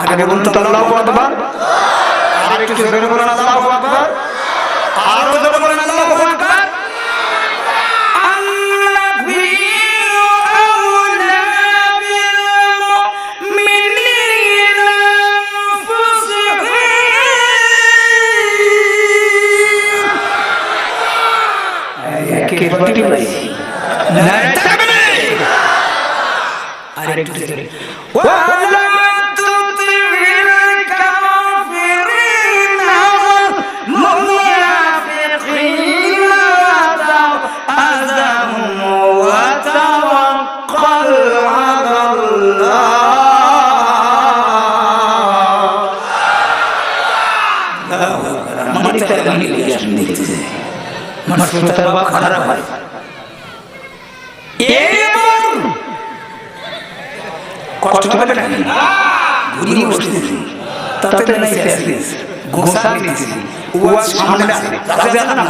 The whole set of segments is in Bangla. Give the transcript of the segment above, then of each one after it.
আগে বলুন তো আল্লাহু আকবার। আর একটু জোরে বলুন আল্লাহু আকবার। আরও জোরে বলুন আল্লাহু আকবার। না আর একটু জোরে মানুষ শ্রোতার খারাপ হয়। এবার কষ্ট হবে না ঘুরিয়ে বসতেছি তাতে নাই শেষ গোসা দিতেছি ওয়া সামনে আছে। রাজা আছেন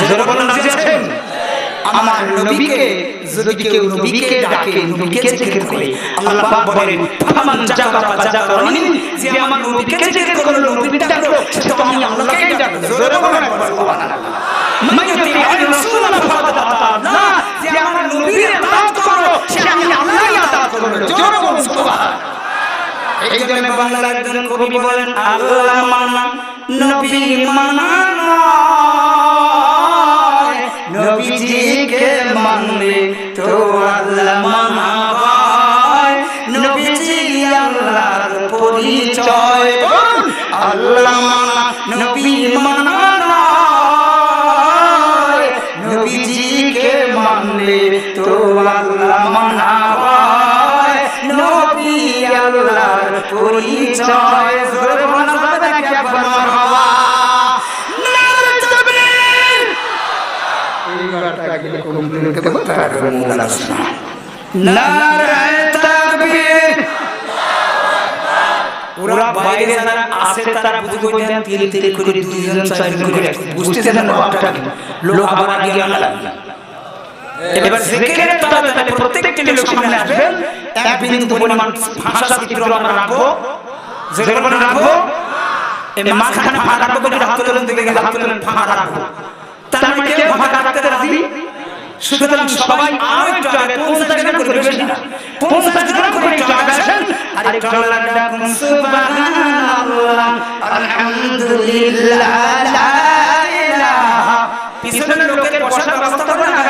জোরে বলেন রাজা আছেন আমার নবীকে যদি কেউ নবীকে ডাকে নবীকে জিকির করে আল্লাহ পাক বলেন ফামান জাকারা জাকারানি যে আমার নবীকে জিকির করল নবীকে ডাকলো তো আমি আল্লাহকে ডাকবো জোরে বলেন সুবহানাল্লাহ মাইয়ুতি রাসূল ফাকাদ আতা যে আমার নবীর আতাত করল সে আমি আল্লাহই আতাত করল জোরে বলেন সুবহানাল্লাহ এই জন্য বাংলার একজন কবি বলেন আল্লাহ মানা নবী মানা নবীজিকে মানলে তাকবীর! ওরা বাইরে যারা আছে তারা বুঝে বলতেন তিল তিল করে দুইজন চারজন করে বুঝতেছেন না ভাবটা লোক আবার আগে গেল এবার জিকিরের তলাতে তাহলে প্রত্যেকটি লোক সামনে আসবেন। এক বিন্দু পরিমাণ ভাষা চিত্র আমরা রাখব। যেগুলো রাখব এই মাঝখানে ফাঁকা রাখব কিন্তু হাত তুলেন দিকে হাত তুলেন ফাঁকা রাখব। তার মানে কেউ ফাঁকা রাখতে রাজি? সুতরাং সবাই আরও একটু আগে পৌঁছাতে গেলে করে বেশি না পৌঁছাতে গেলে করে একটু আগে আসেন। আর একটু ডাকুন সুবহানাল্লাহ। আলহামদুলিল্লাহ। লা ইলাহা পিছনের লোকের বসার ব্যবস্থা করে আগে আসেন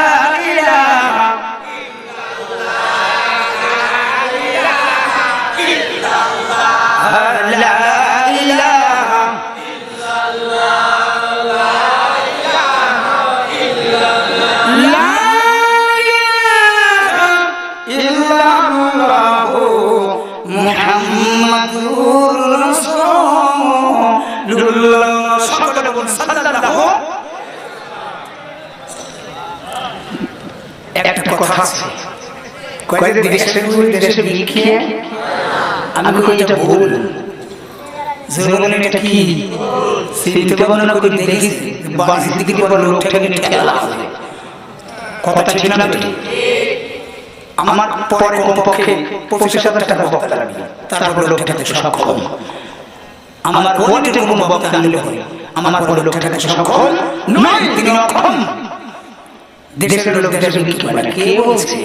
কথা আছে। কয়েকদিন দেশে আমি কই এটা ভুল। এটা কি? চিনতে বর্ণনা করে দেখি বাসি দিকে পর লোকটাকে নিয়ে খেলা হবে। কথাটা ঠিক না আমার পরে কমপক্ষে পঁচিশ হাজার টাকা বক্তা লাগবে। তারপরে সক্ষম। আমার কোনো বক্তা আনলে হয় আমার পরে লোকটাকে সক্ষম নয় তিনি অক্ষম। দেশের লোক দেশের কি মানে কে বলছে?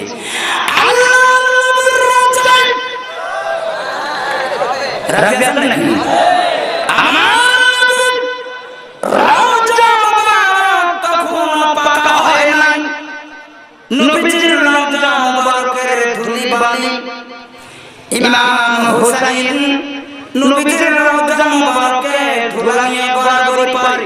ইমাম হুসাইন নবীজির রাজা মুবারকে ধুলাইয়ে গড়াগড়ি পারে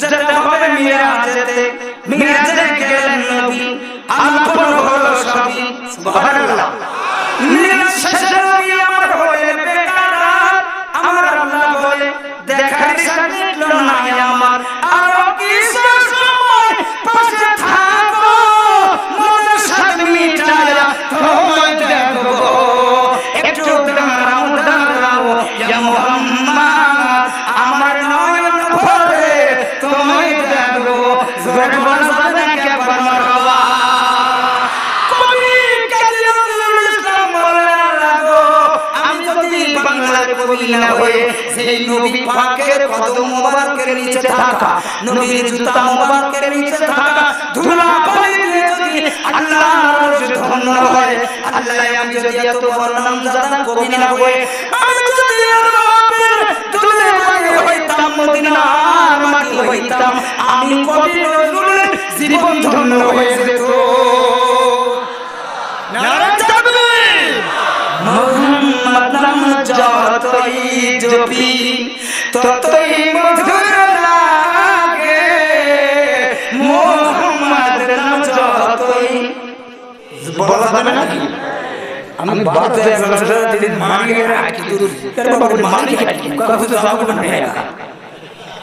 যেতে হবে মিরাজেতে। মিরাজে গেলেন নবী। আলাপ হলো সবই সুবহানাল্লাহ। আল্লাহ নবীর জুতা মোবারকের নিচে থাকা, ধুলা বালিতে যদি আল্লাহর ধন্য হয়, আল্লাহ আমি যদি এত বড় নামজাদা কবি না হয়ে, আমি যদি আল্লাহের দুলে বাড়ি হইতাম, মদিনার মাটি হইতাম, আমি কবি নজরুলের জীবন ধন্য হয়ে যেত। মোহাম্মদ নাম যতই জপি ততই মধুর লাগে। মোহাম্মদ নাম যতই। বলা যাবে নাকি আমি বারতে দিদিন মানিয়ে রাখি দূর এর বাবা মানিয়ে রাখি কবে তো যাব না একা।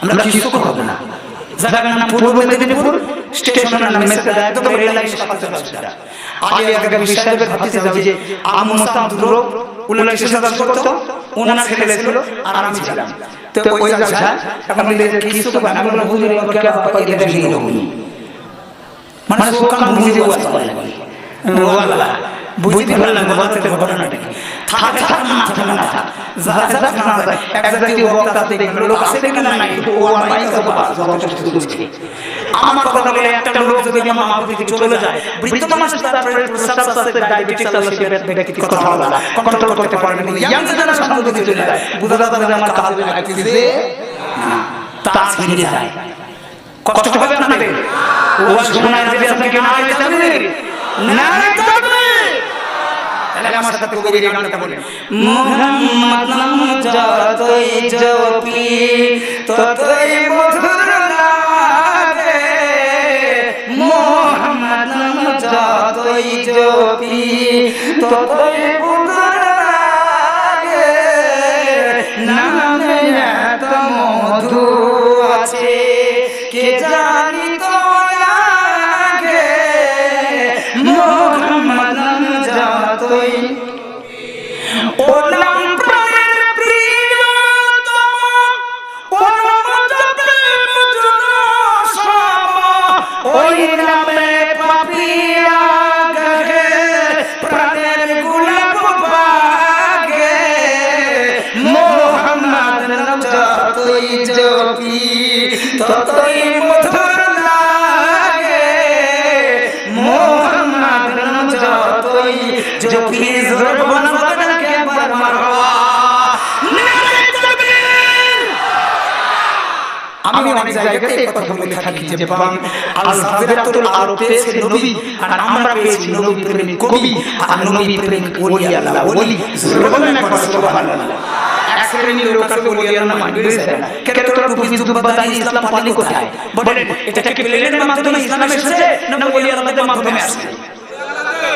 আমরা কিছু করব না। জায়গার নাম পূর্ব মেদিনীপুর। স্টেশনের নাম মেসকাদা একদম রেল লাইনের সাথে আগে আগে বিশ্বাসের ভাতিজা যাবে যে আম মুস্তাম দুরো উল্লাহ শেষে করতো ওনার ছেলে ছিল আর আমি ছিলাম। তো ওই জায়গা এখন কিছু তো বানা বলে হুজুর এবার কে বাবা কে দেখি না মানে সোকান বুঝে ওয়াজ করে ওয়াল্লাহ বুঝতে পারলাম না বলতে ঘটনাটা থাক থাক না থাক না থাক যা যা না এক জাতীয় বক্তা দেখবেন লোক আছে দেখেন না ও আমার মাইক যথেষ্ট বুঝছে আমার কথা বলে একটা লোক যদি আমার মা দিকে চলে যায় বৃদ্ধ মানুষ তারপরে প্রস্রাব আছে ডায়াবেটিস আছে সেটা ব্যক্তি কথা বলা না কন্ট্রোল করতে পারবে না। ইয়াং জেনারেশন যদি চলে যায় বুঝা যাবে যে আমার লাগতেছে না তা ছেড়ে যায়। কষ্ট হবে আপনাদের ওয়াজ শোনায় যদি আপনাকে না আইতে যাবে না আইতে তাহলে আমার সাথে কবি গানটা বলেন। মোহাম্মদ নাম যতই জপি ততই মধুর যতই জপি ততই মধুর লাগে। নামে এত মধু আছে, কে জানি তো আগে। মোহাম্মদ যতই। ও নাম জপি জবান বদলকে একবার মারহাবা নারে তাকবীর আমি অনেক জায়গাতে এই কথা বলে থাকি যে বাবা আল জাজিরাতুল আরব পেয়েছে নবী আর আমরা পেয়েছি নবী প্রেমিক কবি আর নবী প্রেমিক ওলি আল্লাহ ওলি। বলেন একবার সুবহানাল্লাহ এক শ্রেণির লোক আছে ওলি আল্লাহ মানবে না কেন তোরা টুপি জুব্বা দাঁড়ি ইসলাম পালি কোথায় বলেন এটা কি প্লেনের মাধ্যমে ইসলাম এসেছে? না ওলি আল্লাহর মাধ্যমে আসছে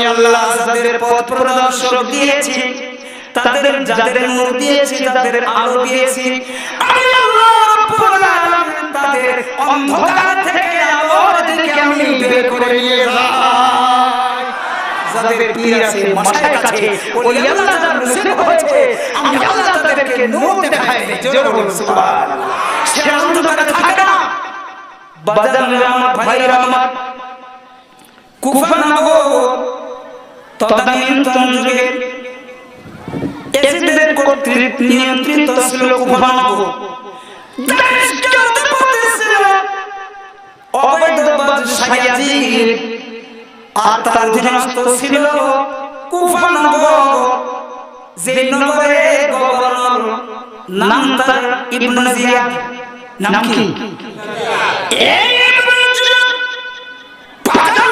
আমি আল্লাহ যাদের পথ প্রদর্শক দিয়েছি, তাদের যাদের নূর দিয়েছি তাদের আলো দিয়েছি তাদের অন্ধকার থেকে আলোর দিকে আমি বের করে নিয়ে না। কুফা নগর তদানীন্তন যুগে এজিদের কর্তৃক নিয়ন্ত্রিত ছিল কুফা নগর দেশকে অধিপতি ছিল অবৈধবাদ সায়াজির আর তার অধীনস্থ ছিল কুফা নগর যে নগরের গভর্নর নাম তার কি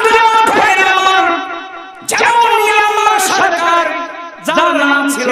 দিলে আমার ভাইয়ের আমার যেমন ইয়াল্লাহ সরকার যার নাম ছিল